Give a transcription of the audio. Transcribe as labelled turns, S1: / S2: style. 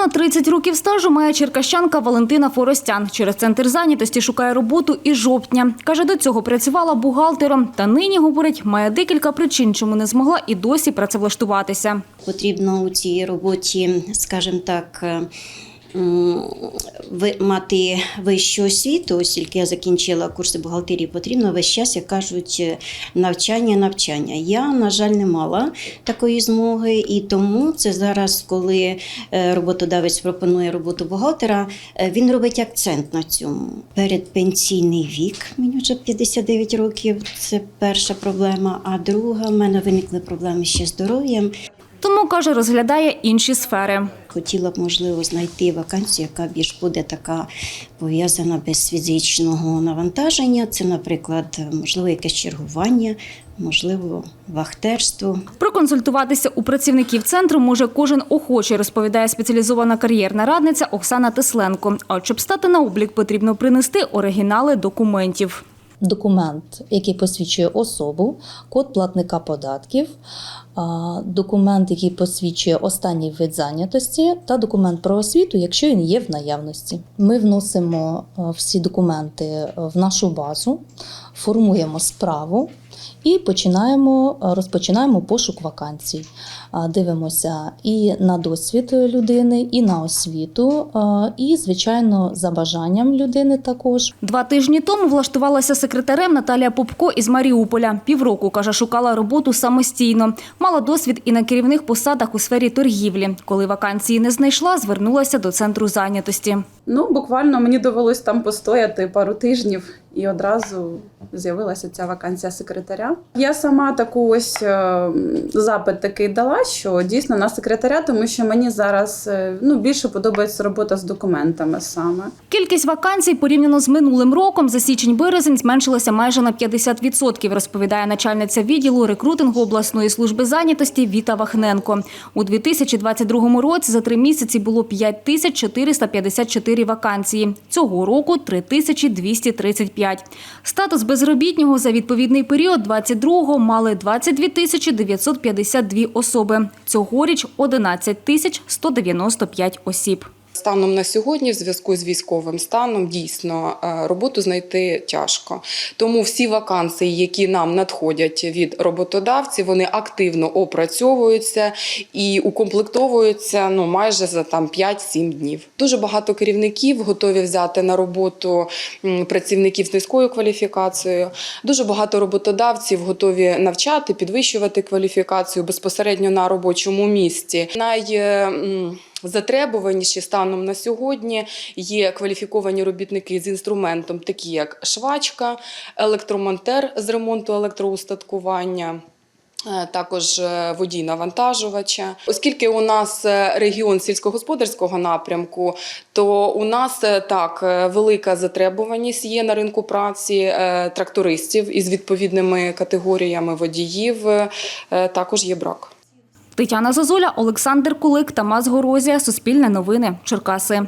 S1: Понад 30 років стажу має черкащанка Валентина Форостян. Через центр зайнятості шукає роботу і жовтня. Каже, до цього працювала бухгалтером. Та нині, говорить, має декілька причин, чому не змогла і досі працевлаштуватися.
S2: Потрібно у цій роботі, скажімо так, е, мати вищу освіту, оскільки я закінчила курси бухгалтерії, потрібно весь час, як кажуть, е, навчання, навчання. Я, на жаль, не мала такої змоги, і тому це зараз, коли е, роботодавець пропонує роботу бухгалтера, е, він робить акцент на цьому. Передпенсійний вік, мені вже 59 років, це перша проблема. А друга, в мене виникли проблеми ще з здоров'ям.
S1: Тому, каже, розглядає інші сфери.
S2: Хотіла б, можливо, знайти вакансію, яка більш буде така пов'язана без фізичного навантаження. Це, наприклад, можливо, якесь чергування, можливо, вахтерство.
S1: Проконсультуватися у працівників центру може кожен охочий, розповідає спеціалізована кар'єрна радниця Оксана Тесленко. А щоб стати на облік, потрібно принести оригінали документів.
S3: Документ, який посвідчує особу, код платника податків, документ, який посвідчує останній вид зайнятості, та документ про освіту, якщо він є в наявності. Ми вносимо всі документи в нашу базу, формуємо справу. І починаємо е, розпочинаємо пошук вакансій. Дивимося і на досвід людини, і на освіту, е, і звичайно за бажанням людини також.
S1: Два тижні тому влаштувалася секретарем Наталія Попко із Маріуполя. Півроку, каже, шукала роботу самостійно. Мала досвід і на керівних посадах у сфері торгівлі. Коли вакансії не знайшла, звернулася до центру зайнятості.
S4: Ну, буквально мені довелось там постояти пару тижнів, і одразу з'явилася ця вакансія секретаря. Я сама таку ось е, запит такий дала, що дійсно на секретаря, тому що мені зараз е, ну, більше подобається робота з документами саме.
S1: Кількість вакансій порівняно з минулим роком за січень-березень зменшилася майже на 50%, розповідає начальниця відділу рекрутингу обласної служби зайнятості Віта Вахненко. У 2022 році за три місяці було 5454 вакансії. Цього року 3235. Статус безробітнього за відповідний період 22-го мали 22 тисячі 952 особи. Цьогоріч 11 тисяч 195 осіб.
S5: Станом на сьогодні, в зв'язку з військовим станом, дійсно е, роботу знайти тяжко. Тому всі вакансії, які нам надходять від роботодавців, вони активно опрацьовуються і укомплектовуються ну майже за там 5-7 днів. Дуже багато керівників готові взяти на роботу працівників з низькою кваліфікацією. Дуже багато роботодавців готові навчати, підвищувати кваліфікацію безпосередньо на робочому місці. Най е, Затребуваніші станом на сьогодні є кваліфіковані робітники з інструментом, такі як швачка, електромонтер з ремонту електроустаткування. е, Також е, водій навантажувача, оскільки у нас е, регіон сільськогосподарського напрямку, то у нас так велика затребуваність є на ринку праці трактористів із відповідними категоріями водіїв. Також є брак.
S1: Тетяна Зозуля, Олександр Кулик, Тамас Горозія. Суспільне новини. Черкаси.